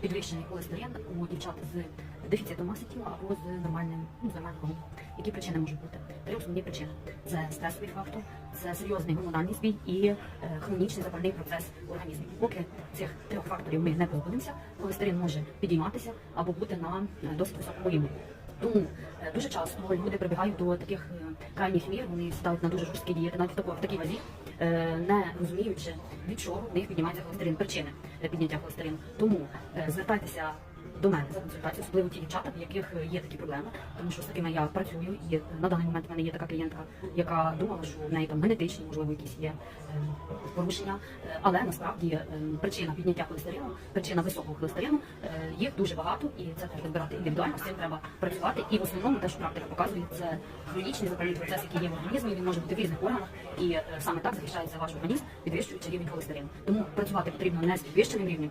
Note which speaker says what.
Speaker 1: підвищений холестерин у дівчат з дефіцитом маси тіла або з нормальним, ну, з нормальним. Які причини можуть бути? Три основні причини: це стресовий фактор, це серйозний гормональний збій і е, хронічний запальний процес в організмі. Поки цих трьох факторів ми не позбудемося, холестерин може підійматися або бути на е, досить високому рівні. Тому е, дуже часто люди прибігають до таких крайніх мір, вони сідають на дуже жорсткі дієти, навіть в такій вазі, не розуміючи, від чого в них піднімається холестерин, причини е, підняття холестерину. Тому е, звертайтеся до мене за консультацією, особливо ті дівчата, в яких є такі проблеми, тому що з такими я працюю, і на даний момент в мене є така клієнтка, яка думала, що в неї там генетичні, можливо, якісь є е, порушення, але насправді е, причина підняття холестерину, причина високого холестерину, е, їх дуже багато, і це треба збирати індивідуально, з цим треба працювати. І в основному те, що практика показує, це хронічний запальний процес, який є в організмі, він може бути в різних органах, і саме так захищається ваш організм, підвищуючи рівень холестерину. Тому працювати потрібно не з підвищеним рівнем